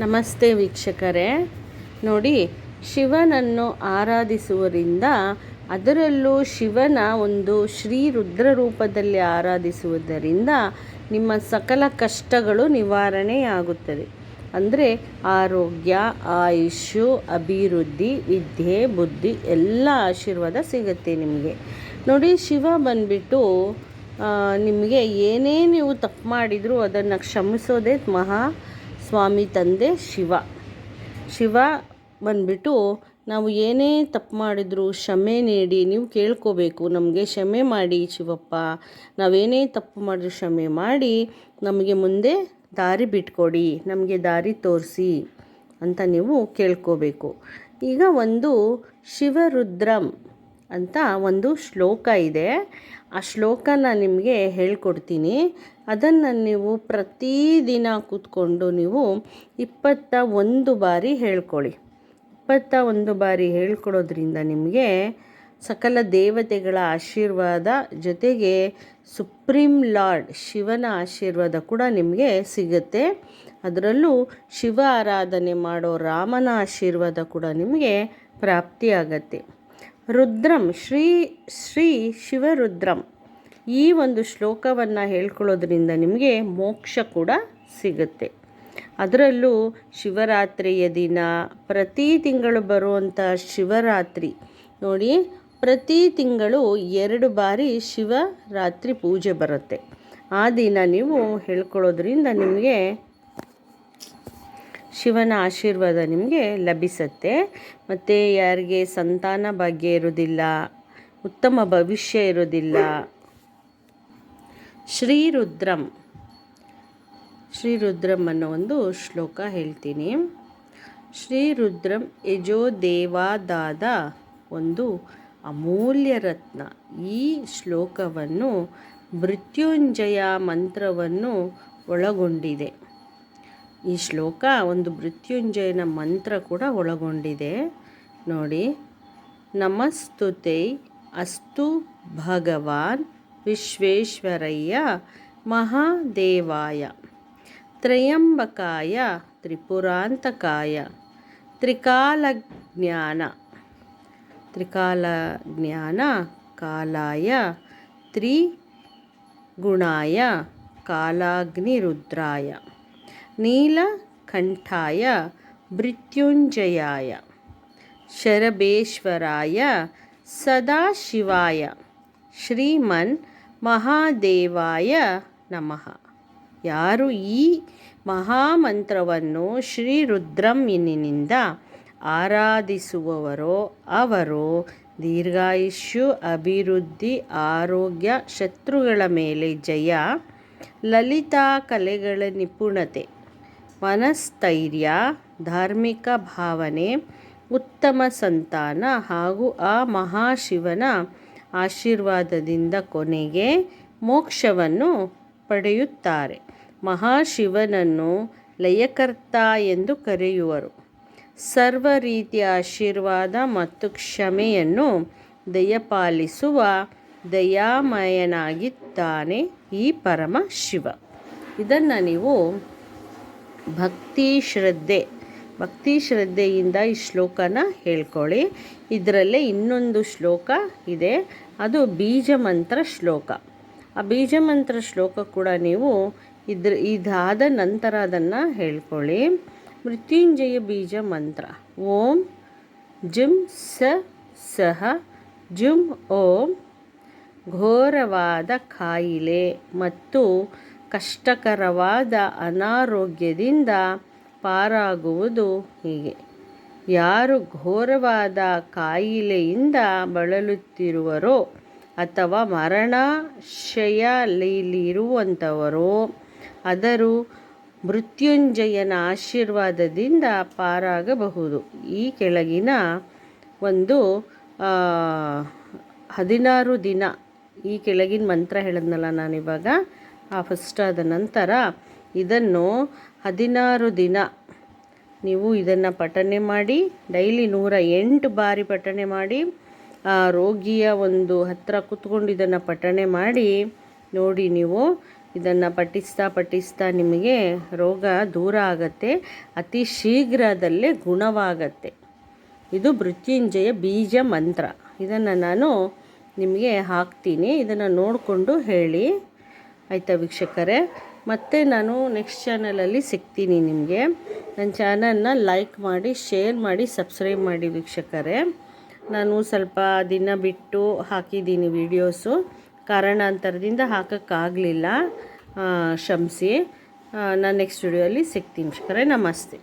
ನಮಸ್ತೆ ವೀಕ್ಷಕರೇ. ನೋಡಿ, ಶಿವನನ್ನು ಆರಾಧಿಸುವುದರಿಂದ ಅದರಲ್ಲೂ ಶಿವನ ಒಂದು ಶ್ರೀ ರುದ್ರ ರೂಪದಲ್ಲಿ ಆರಾಧಿಸುವುದರಿಂದ ನಿಮ್ಮ ಸಕಲ ಕಷ್ಟಗಳು ನಿವಾರಣೆಯಾಗುತ್ತದೆ. ಅಂದರೆ ಆರೋಗ್ಯ, ಆಯುಷ್ಯು, ಅಭಿವೃದ್ಧಿ, ವಿದ್ಯೆ, ಬುದ್ಧಿ ಎಲ್ಲ ಆಶೀರ್ವಾದ ಸಿಗುತ್ತೆ ನಿಮಗೆ. ನೋಡಿ, ಶಿವ ಬಂದ್ಬಿಟ್ಟು ನಿಮಗೆ ಏನೇ ನೀವು ತಪ್ಪು ಮಾಡಿದರೂ ಅದನ್ನು ಕ್ಷಮಿಸೋದೇ ಮಹಾ ಸ್ವಾಮಿ ತಂದೆ ಶಿವ. ಶಿವ ಬಂದ್ಬಿಟ್ಟು, ನಾವು ಏನೇ ತಪ್ಪು ಮಾಡಿದ್ರು ಕ್ಷಮೆ ನೀಡಿ, ನೀವು ಕೇಳ್ಕೋಬೇಕು. ನಮಗೆ ಕ್ಷಮೆ ಮಾಡಿ ಶಿವಪ್ಪ. ನಾವೇನೇ ತಪ್ಪು ಮಾಡಿದ್ರು ಕ್ಷಮೆ ಮಾಡಿ, ನಮಗೆ ಮುಂದೆ ದಾರಿ ಬಿಟ್ಕೊಡಿ, ನಮಗೆ ದಾರಿ ತೋರಿಸಿ ಅಂತ ನೀವು ಕೇಳ್ಕೋಬೇಕು. ಈಗ ಒಂದು ಶಿವರುದ್ರಂ. ಅಂತ ಒಂದು ಶ್ಲೋಕ ಇದೆ. ಆ ಶ್ಲೋಕನ ನಿಮಗೆ ಹೇಳ್ಕೊಡ್ತೀನಿ. ಅದನ್ನು ನೀವು ಪ್ರತಿದಿನ ಕೂತ್ಕೊಂಡು ನೀವು ಇಪ್ಪತ್ತ ಒಂದು ಬಾರಿ ಹೇಳ್ಕೊಳ್ಳಿ. ಇಪ್ಪತ್ತ ಒಂದು ಬಾರಿ ಹೇಳ್ಕೊಡೋದ್ರಿಂದ ನಿಮಗೆ ಸಕಲ ದೇವತೆಗಳ ಆಶೀರ್ವಾದ ಜೊತೆಗೆ ಸುಪ್ರೀಂ ಲಾರ್ಡ್ ಶಿವನ ಆಶೀರ್ವಾದ ಕೂಡ ನಿಮಗೆ ಸಿಗುತ್ತೆ. ಅದರಲ್ಲೂ ಶಿವ ಆರಾಧನೆ ಮಾಡೋ ರಾಮನ ಆಶೀರ್ವಾದ ಕೂಡ ನಿಮಗೆ ಪ್ರಾಪ್ತಿಯಾಗತ್ತೆ. ರುದ್ರಂ, ಶ್ರೀ ಶ್ರೀ ಶಿವರುದ್ರಂ. ಈ ಒಂದು ಶ್ಲೋಕವನ್ನು ಹೇಳ್ಕೊಳ್ಳೋದ್ರಿಂದ ನಿಮಗೆ ಮೋಕ್ಷ ಕೂಡ ಸಿಗುತ್ತೆ. ಅದರಲ್ಲೂ ಶಿವರಾತ್ರಿಯ ದಿನ, ಪ್ರತಿ ತಿಂಗಳು ಬರುವಂಥ ಶಿವರಾತ್ರಿ, ನೋಡಿ, ಪ್ರತಿ ತಿಂಗಳು ಎರಡು ಬಾರಿ ಶಿವರಾತ್ರಿ ಪೂಜೆ ಬರುತ್ತೆ. ಆ ದಿನ ನೀವು ಹೇಳ್ಕೊಳ್ಳೋದ್ರಿಂದ ನಿಮಗೆ ಶಿವನ ಆಶೀರ್ವಾದ ನಿಮಗೆ ಲಭಿಸುತ್ತೆ. ಮತ್ತು ಯಾರಿಗೆ ಸಂತಾನ ಭಾಗ್ಯ ಇರೋದಿಲ್ಲ ಉತ್ತಮ ಭವಿಷ್ಯ ಇರೋದಿಲ್ಲ ಶ್ರೀರುದ್ರಂ ಶ್ರೀರುದ್ರಂ ಅನ್ನೋ ಒಂದು ಶ್ಲೋಕ ಹೇಳ್ತೀನಿ. ಶ್ರೀರುದ್ರಂ ಯಜೋ ದೇವಾದಾದ ಒಂದು ಅಮೂಲ್ಯ ರತ್ನ. ಈ ಶ್ಲೋಕವನ್ನು ಮೃತ್ಯುಂಜಯ ಮಂತ್ರವನ್ನು ಒಳಗೊಂಡಿದೆ. ಈ ಶ್ಲೋಕ ಒಂದು ಮೃತ್ಯುಂಜಯನ ಮಂತ್ರ ಕೂಡ ಒಳಗೊಂಡಿದೆ. ನೋಡಿ, ನಮಸ್ತುತೆ, ಅಸ್ತು ಭಗವಾನ್ ವಿಶ್ವೇಶ್ವರಯ್ಯ ಮಹಾದೇವಾಯ, ತ್ರಯಂಬಕಾಯ ತ್ರಿಪುರಾಂತಕಾಯ ತ್ರಿಕಾಲಜ್ಞಾನ ತ್ರಿಕಾಲಜ್ಞಾನ ಕಾಲಾಯ ತ್ರಿಗುಣಾಯ ಕಾಲಾಗ್ನಿರುದ್ರಾಯ. ನೀಲಕಂಠಾಯ ಮೃತ್ಯುಂಜಯಾಯ. ಶರಬೇಶ್ವರಾಯ ಸದಾಶಿವಾಯ. ಶ್ರೀಮನ್ ಮಹಾದೇವಾಯ ನಮಃ. ಯಾರು ಈ ಮಹಾಮಂತ್ರವನ್ನು ಶ್ರೀ ರುದ್ರಮ್ಮಿನಿಂದ ಆರಾಧಿಸುವವರೋ ಅವರು ದೀರ್ಘಾಯುಷ್ಯು, ಅಭಿವೃದ್ಧಿ, ಆರೋಗ್ಯ, ಶತ್ರುಗಳ ಮೇಲೆ ಜಯ, ಲಲಿತಾ ಕಲೆಗಳ ನಿಪುಣತೆ ಮನಸ್ಥೈರ್ಯ, ಧಾರ್ಮಿಕ ಭಾವನೆ, ಉತ್ತಮ ಸಂತಾನ ಹಾಗೂ ಆ ಮಹಾಶಿವನ ಆಶೀರ್ವಾದದಿಂದ ಕೊನೆಗೆ ಮೋಕ್ಷವನ್ನು ಪಡೆಯುತ್ತಾರೆ. ಮಹಾಶಿವನನ್ನು ಲಯಕರ್ತ ಎಂದು ಕರೆಯುವರು. ಸರ್ವ ರೀತಿಯ ಆಶೀರ್ವಾದ ಮತ್ತು ಕ್ಷಮೆಯನ್ನು ದಯಪಾಲಿಸುವ ದಯಾಮಯನಾಗಿದ್ದಾನೆ ಈ ಪರಮ ಶಿವ ಇದನ್ನು ನೀವು ಭಕ್ತಿ ಶ್ರದ್ಧೆ. ಭಕ್ತಿ ಶ್ರದ್ಧೆಯಿಂದ ಈ ಶ್ಲೋಕನ ಹೇಳ್ಕೊಳ್ಳಿ. ಇದರಲ್ಲೇ ಇನ್ನೊಂದು ಶ್ಲೋಕ ಇದೆ. ಅದು ಬೀಜ ಮಂತ್ರ ಶ್ಲೋಕ. ಆ ಬೀಜ ಮಂತ್ರ ಶ್ಲೋಕ ಕೂಡ ನೀವು ಇದ್ರ ಇದಾದ ನಂತರ ಅದನ್ನು ಹೇಳ್ಕೊಳ್ಳಿ. ಮೃತ್ಯುಂಜಯ ಬೀಜ ಮಂತ್ರ ಓಂ ಜುಂ ಸ ಸಹ ಜುಂ ಓಂ ಘೋರವಾದ ಕಾಯಿಲೆ ಮತ್ತು ಕಷ್ಟಕರವಾದ ಅನಾರೋಗ್ಯದಿಂದ ಪಾರಾಗುವುದು ಹೀಗೆ. ಯಾರು ಘೋರವಾದ ಕಾಯಿಲೆಯಿಂದ ಬಳಲುತ್ತಿರುವರೋ ಅಥವಾ ಮರಣಶಯಲಿರುವಂಥವರೋ ಅದರು ಮೃತ್ಯುಂಜಯನ ಆಶೀರ್ವಾದದಿಂದ ಪಾರಾಗಬಹುದು. ಈ ಕೆಳಗಿನ ಒಂದು ಹದಿನಾರು ದಿನ ಈ ಕೆಳಗಿನ ಮಂತ್ರ ಹೇಳಿದ್ನಲ್ಲ ನಾನಿವಾಗ ಫಸ್ಟ್ ಆದ ನಂತರ ಇದನ್ನು ಹದಿನಾರು ದಿನ ನೀವು ಇದನ್ನು ಪಠನೆ ಮಾಡಿ, ಡೈಲಿ ನೂರ ಎಂಟು ಬಾರಿ ಪಠನೆ ಮಾಡಿ, ಆ ರೋಗಿಯ ಒಂದು ಹತ್ತಿರ ಕೂತ್ಕೊಂಡು ಇದನ್ನು ಪಠನೆ ಮಾಡಿ, ನೋಡಿ ನೀವು ಇದನ್ನು ಪಠಿಸ್ತಾ ಪಠಿಸ್ತಾ ನಿಮಗೆ ರೋಗ ದೂರ ಆಗತ್ತೆ, ಅತಿ ಶೀಘ್ರದಲ್ಲೇ ಗುಣವಾಗತ್ತೆ. ಇದು ಮೃತ್ಯುಂಜಯ ಬೀಜ ಮಂತ್ರ. ಇದನ್ನು ನಾನು ನಿಮಗೆ ಹಾಕ್ತೀನಿ. ಇದನ್ನು ನೋಡಿಕೊಂಡು ಹೇಳಿ. ಆಯಿತಾ ವೀಕ್ಷಕರೇ? ಮತ್ತೆ ನಾನು ನೆಕ್ಸ್ಟ್ ಚಾನಲಲ್ಲಿ ಸಿಗ್ತೀನಿ ನಿಮಗೆ. ನನ್ನ ಚಾನಲ್ನ ಲೈಕ್ ಮಾಡಿ ಶೇರ್ ಮಾಡಿ ಸಬ್ಸ್ಕ್ರೈಬ್ ಮಾಡಿ ವೀಕ್ಷಕರೇ. ನಾನು ಸ್ವಲ್ಪ ದಿನ ಬಿಟ್ಟು ಹಾಕಿದ್ದೀನಿ ವೀಡಿಯೋಸು ಕಾರಣಾಂತರದಿಂದ ಹಾಕೋಕ್ಕಾಗಲಿಲ್ಲ. ಕ್ಷಮಿಸಿ ನಾನು ನೆಕ್ಸ್ಟ್ ವಿಡಿಯೋಲ್ಲಿ ಸಿಗ್ತೀನಿ ವೀಕ್ಷಕರೇ. ನಮಸ್ತೆ.